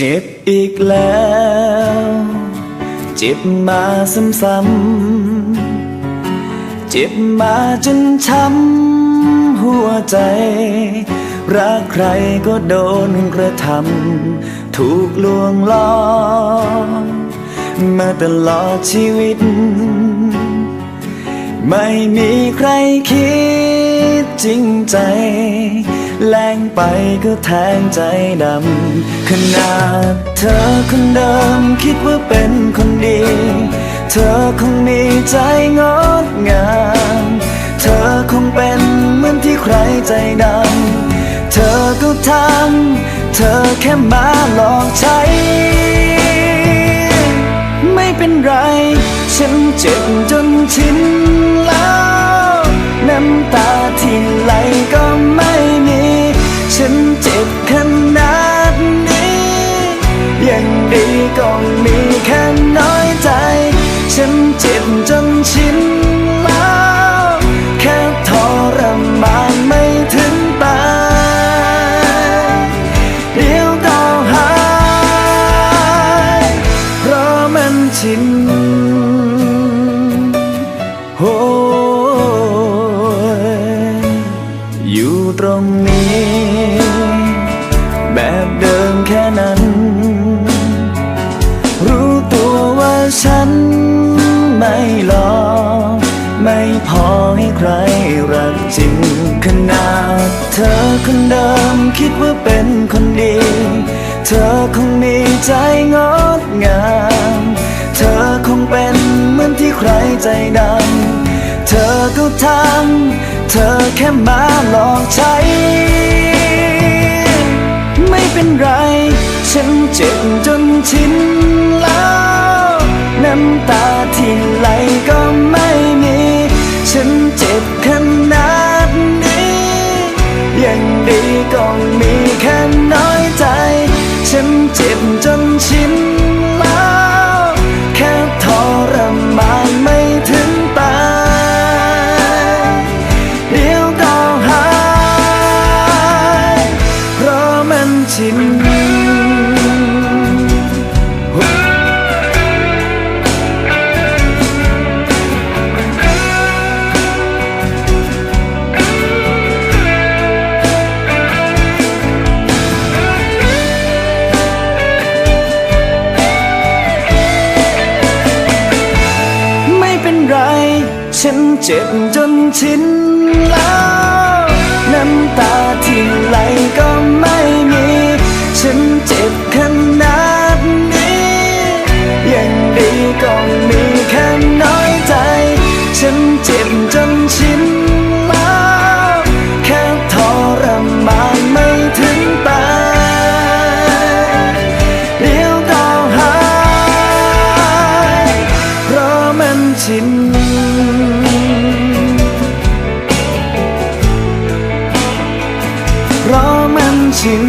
เจ็บอีกแล้ว เจ็บมาซ้ำๆเจ็บมาจนช้ำหัวใจ รักใครก็โดนกระทำถูกลวงล้อมมาตลอดชีวิต ไม่มีใครคิดจริงใจ แรงไปก็แทงใจดำขนาดเธอคนเดิมคิดว่าเป็นคนดี เธอคงมีใจงดงาม เธอคงเป็นเหมือนที่ใครใจดำ เธอก็ทำเธอแค่มาหลอกใช้ ไม่เป็นไร ฉันเจ็บจนชินแล้ว น้ำตาที่ไหลก็ไม่ ฉันเจ็บขนาดนี้ ยังดีก็มีแค่น้อยใจ ฉันเจ็บจนชินแล้ว แค่ทรมานไม่ถึงตายเดี๋ยวก็หาย เพราะมันชินโอ้ แบบเดิมแค่นั้น รู้ตัวว่าฉันไม่หลอกไม่พอให้ใครรักจริง ขนาดเธอคนเดิมคิดว่าเป็นคนดี เธอคงมีใจงดงาม เธอคงเป็นเหมือนที่ใครใจดำ เธอก็ทำเธอแค่มาหลอกใช้ เป็นไร ฉันเจ็บจนชินแล้ว น้ำตา ไม่เป็นไรฉันเจ็บจนชินแล้ว น้ำตาที่ไหลก็ไม่ บขนาดนี้ ยังดีก็มีแค่น้อยใจ ฉันเจ็บจนชินแล้วแค่ทรมานไม่ถึงตายเดี๋ยวก็หายเพราะมันชินเพราะมันชิน